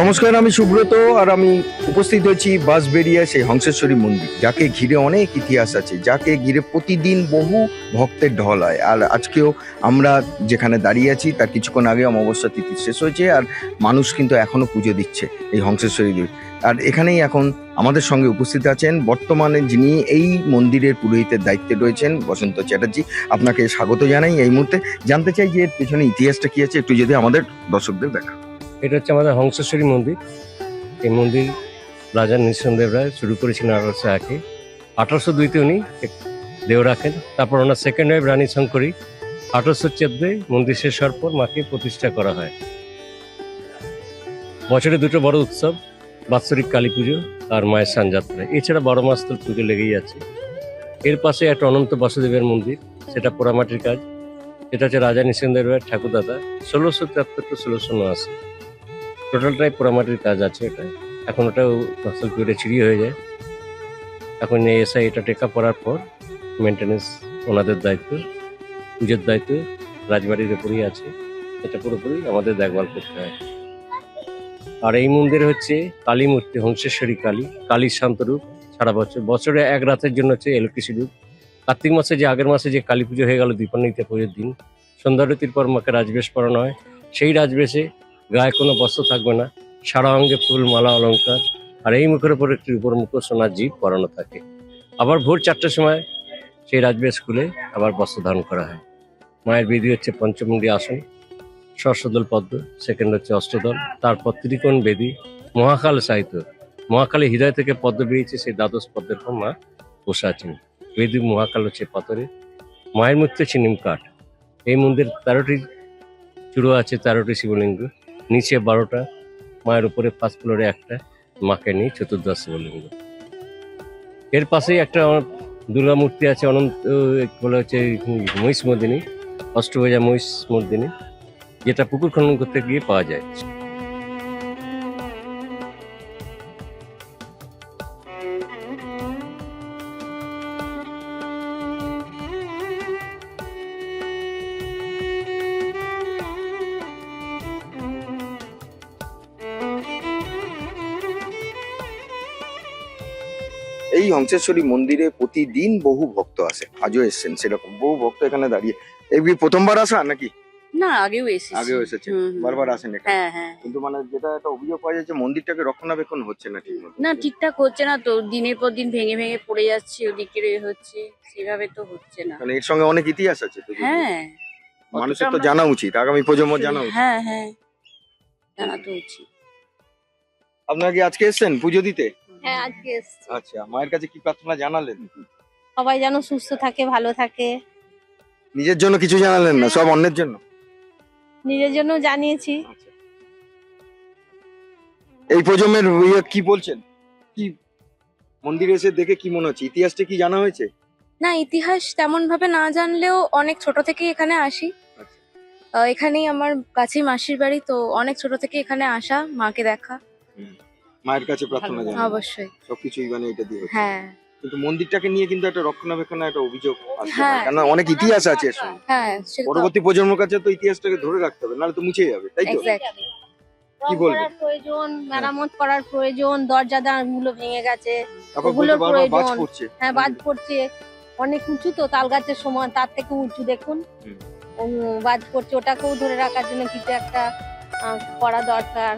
নমস্কার, আমি সুব্রত আর আমি উপস্থিত হয়েছি বাঁশবেড়িয়া সেই হংসেশ্বরী মন্দির, যাকে ঘিরে অনেক ইতিহাস আছে, যাকে ঘিরে প্রতিদিন বহু ভক্তের ঢল হয়। আর আজকেও আমরা যেখানে দাঁড়িয়ে আছি, তার কিছুক্ষণ আগে অমাবস্যা তিথি শেষ হয়েছে আর মানুষ কিন্তু এখনও পুজো দিচ্ছে এই হংসেশ্বরী দেবী আর এখানেই এখন আমাদের সঙ্গে উপস্থিত আছেন বর্তমানে যিনি এই মন্দিরের পুরোহিতের দায়িত্বে রয়েছেন বসন্ত চ্যাটার্জি। আপনাকে স্বাগত জানাই এই মুহূর্তে। জানতে চাই যে পেছনে ইতিহাসটা কি আছে, একটু যদি আমাদের দর্শকদের দেখা এটা হচ্ছে আমাদের হংসেশ্বরী মন্দির। এই মন্দির রাজা নৃসিংহদেব রায় শুরু করেছিলেন আঠারোশো একে আঠারোশো দুইতে উনি দেহ রাখেন। তারপর ওনার সেকেন্ড ওয়াইফ রানী শঙ্করী। আঠারোশো চোদ্দে মন্দির শেষ হওয়ার পর মাকে প্রতিষ্ঠা করা হয়। বছরে দুটো বড় উৎসব, বাৎসরিক কালী পুজো আর মায়ের সানযাত্রা। এছাড়া বড় মাস তো পুজো লেগেই আছে। এর পাশে একটা অনন্ত বাসুদেবের মন্দির, সেটা পোড়ামাটির কাজ। এটা হচ্ছে রাজা নৃসিংহদেব রায়ের ঠাকুরদাদা, ষোলোশো তিয়াত্তর টু ষোলোশো উনআশি। টোটালটাই পোড়ামাটির কাজ আছে এটা। এখন ওটাও নকশাল পিরিয়ডে চিড়ি হয়ে যায়। এখন এসআই এটা টেকা পড়ার পর মেনটেনেন্স ওনাদের দায়িত্ব, পুজোর দায়িত্ব, রাজবাড়ির উপরেই আছে। এটা পুরোপুরি আমাদের দেখভাল করতে হয়। আর এই মন্দির হচ্ছে কালী মূর্তি, হংসেশ্বরী কালী কালীর শান্তরূপ সারা বছর, বছরে এক রাতের জন্য হচ্ছে ইলেকট্রিসিটি রূপ। কার্তিক মাসে যে, আগের মাসে যে কালী পুজো হয়ে গেল দীপান্বিতা পুজোর দিন সন্ধ্যারতির পর মাকে রাজবেশ পরানো হয়। সেই রাজবেশে গায়ে কোনো বস্ত্র থাকবে না, সারা অঙ্গে ফুল, মালা অলঙ্কার আর এই মুখের উপর একটি উপর মুখ সোনার জীব পরানো থাকে। আবার ভোর চারটার সময় সেই রাজবেশ স্কুলে আবার বস্ত্র ধারণ করা হয়। মায়ের বিধি হচ্ছে পঞ্চমুণ্ডী আসন ষষ্ঠদল পদ্ম, সেকেন্ড হচ্ছে অষ্টদল, তারপর ত্রিকোণ বেদী, মহাকাল সাহিত্য। মহাকালে হৃদয় থেকে পদ্ম বেরিয়েছে সেই দ্বাদশ পদ্মের পর মা বসে আছেন। বেদী মহাকাল হচ্ছে পাথরে মায়ের মূর্তি হচ্ছে নিমকাঠ। এই মন্দির তেরোটি চূড়ো আছে, তেরোটি শিবলিঙ্গ। নিচে বারোটা, মায়ের উপরে ফার্স্ট ফ্লোরে একটা, মাকে নিয়ে চতুর্দশ শিবলিঙ্গ এর পাশেই একটা দুর্গা মূর্তি আছে, অনন্ত বলে হচ্ছে, মহিষ মর্দিনী, অষ্টভুজা মহিষ মর্দিনী, যেটা পুকুর খনন করতে গিয়ে পাওয়া যায়। এই হংসেশ্বরী মন্দিরে প্রতিদিন বহু ভক্ত আসে। আজও এসছেন সেরকম বহু ভক্ত এখানে দাঁড়িয়ে। এই প্রথমবার আসা নাকি? না আগেও এসেছি। আগেও এসেছে। বারবার আসেন এখানে। হ্যাঁ হ্যাঁ। কিন্তু মানে যেটা একটা অভিযোগ পাওয়া যাচ্ছে মন্দিরটাকে রক্ষণাবেক্ষণ হচ্ছে না ঠিক না ঠিকঠাক হচ্ছে না তো দিনের পর দিন ভেঙে ভেঙে পড়ে যাচ্ছে ওদিকে হচ্ছে সেভাবে তো হচ্ছে না। কারণ এর সঙ্গে অনেক ইতিহাস আছে তো হ্যাঁ। মানুষের তো জানা উচিত আগামী প্রজন্ম জানা উচিত। হ্যাঁ হ্যাঁ। জানা তো উচিত। আপনারা কি আজকে এসছেন পুজো দিতে? হ্যাঁ আজকে এসছি। আচ্ছা মায়ের কাছে কি প্রার্থনা জানালেন? সবাই যেন সুস্থ থাকে ভালো থাকে। নিজের জন্য কিছু জানালেন না সব অন্যের জন্য? নিজের জন্য জানিয়েছি। আচ্ছা। এই প্রজন্মের ইয়ে কি বলছেন? কি? মন্দিরে এসে দেখে কি মনে হচ্ছে? ইতিহাসটা কি জানা হয়েছে? না ইতিহাস তেমন ভাবে না জানলেও অনেক ছোট থেকে এখানে আসি। আচ্ছা। এখানেই আমার কাছেই মাসির বাড়ি তো অনেক ছোট থেকে এখানে আসা মাকে দেখা। মায়ের কাছে প্রার্থনা জানা অবশ্যই সবকিছুই মানে এটা দিয়ে হচ্ছে। হ্যাঁ কিন্তু মন্দিরটাকে নিয়ে কিন্তু একটা রক্ষণাবেক্ষণের একটা অভিযোগ আসছে হ্যাঁ। কেন অনেক ইতিহাস আছে এর সঙ্গে। হ্যাঁ সেটা তো পরবর্তী প্রজন্মের কাছে তো ইতিহাসটাকে ধরে রাখতে হবে নাহলে তো মুছে যাবে তাই তো কি রং? করার প্রয়োজন মেরামত করার প্রয়োজন দরজা গুলো ভেঙে গেছে তারপর বলতে ওগুলোর বারবার বাজ প্রয়োজন। পড়ছে হ্যাঁ বাজ পড়ছে অনেক উঁচু তো তাল গাছের সমান তার থেকে উঁচু দেখুন হুম। উম, বাজ পড়ছে ওটাকেও ধরে রাখার জন্য কিছু একটা আহ, করা দরকার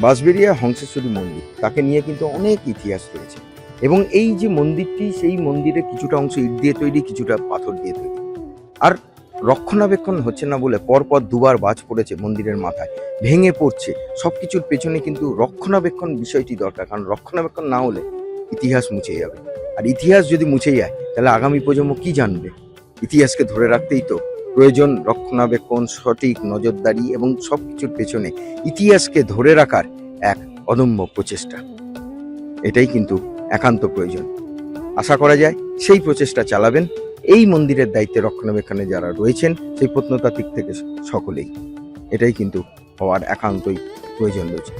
বাঁশবেড়িয়া হংসেশ্বরী মন্দির। তাকে নিয়ে কিন্তু অনেক ইতিহাস রয়েছে। এবং এই যে মন্দিরটি, সেই মন্দিরে কিছুটা অংশ ইট দিয়ে তৈরি, কিছুটা পাথর দিয়ে তৈরি। আর রক্ষণাবেক্ষণ হচ্ছে না বলে পরপর দুবার বাজ পড়েছে মন্দিরের মাথায়। ভেঙে পড়ছে। সব কিছুর পেছনে কিন্তু রক্ষণাবেক্ষণ বিষয়টি দরকার। কারণ রক্ষণাবেক্ষণ না হলে ইতিহাস মুছে যাবে। আর ইতিহাস যদি মুছে যায়, তাহলে আগামী প্রজন্ম কি জানবে? ইতিহাসকে ধরে রাখতেই তো প্রয়োজন, রক্ষণাবেক্ষণ, সঠিক নজরদারি এবং সব কিছুর পেছনে ইতিহাসকে ধরে রাখার এক অদম্য প্রচেষ্টা। এটাই কিন্তু একান্ত প্রয়োজন। আশা করা যায় সেই প্রচেষ্টা চালাবেন। এই মন্দিরের দায়িত্বে রক্ষণাবেক্ষণে যারা রয়েছেন, সেই প্রত্নতাত্ত্বিক থেকে সকলেই। এটাই কিন্তু হওয়ার একান্তই প্রয়োজন রয়েছে।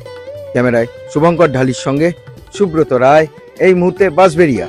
ক্যামেরায় শুভঙ্কর ঢালির সঙ্গে সুব্রত রায়, এই মুহূর্তে বাসবেরিয়া